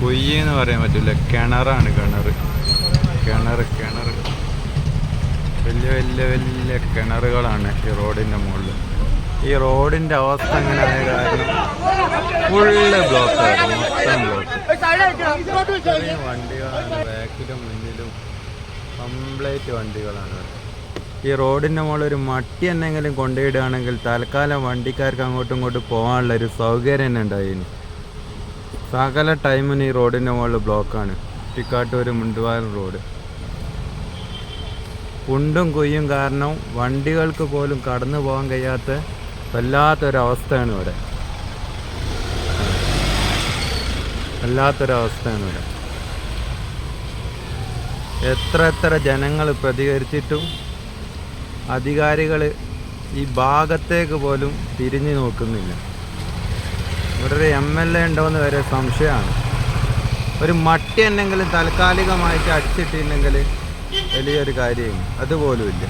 കുയ്യ എന്ന് പറയാൻ പറ്റില്ല കിണറാണ് കിണർ കിണർ കിണർ വലിയ വലിയ വലിയ കിണറുകളാണ് ഈ റോഡിന്റെ മുകളിൽ ഈ റോഡിന്റെ അവസ്ഥ അങ്ങനെ ആയ കാരണം ഫുള്ള് ബ്ലോക്കാണ് മൊത്തം ബ്ലോക്ക് വണ്ടികളാണ് ബാക്കിലും മുന്നിലും കംപ്ലീറ്റ് വണ്ടികളാണ്. ഈ റോഡിന്റെ മുകളിൽ ഒരു മട്ടി എന്തെങ്കിലും കൊണ്ടുപോയിടുകയാണെങ്കിൽ തൽക്കാലം വണ്ടിക്കാർക്ക് അങ്ങോട്ടും ഇങ്ങോട്ടും പോകാനുള്ള ഒരു സൗകര്യം തന്നെ ഉണ്ടായിന്. സകല ടൈമിന് ഈ റോഡിന്റെ മുകളിൽ ബ്ലോക്കാണ്. കുട്ടിക്കാട്ടൂർ മുണ്ടുവാൽ റോഡ്. കുണ്ടും കുയ്യും കാരണം വണ്ടികൾക്ക് പോലും കടന്നു പോകാൻ കഴിയാത്ത വല്ലാത്തൊരവസ്ഥയാണ് ഇവിടെ. വല്ലാത്തൊരവസ്ഥയാണ് ഇവിടെ. എത്ര എത്ര ജനങ്ങൾ പ്രതികരിച്ചിട്ടും അധികാരികൾ ഈ ഭാഗത്തേക്ക് പോലും തിരിഞ്ഞു നോക്കുന്നില്ല. ഇവിടെ ഒരു എം എൽ എ ഉണ്ടോ എന്ന് വരെ സംശയമാണ്. ഒരു മട്ടി എന്നെങ്കിലും താൽക്കാലികമായിട്ട് അടിച്ചിട്ടില്ലെങ്കിൽ വലിയൊരു കാര്യമാണ് അതുപോലും ഇല്ല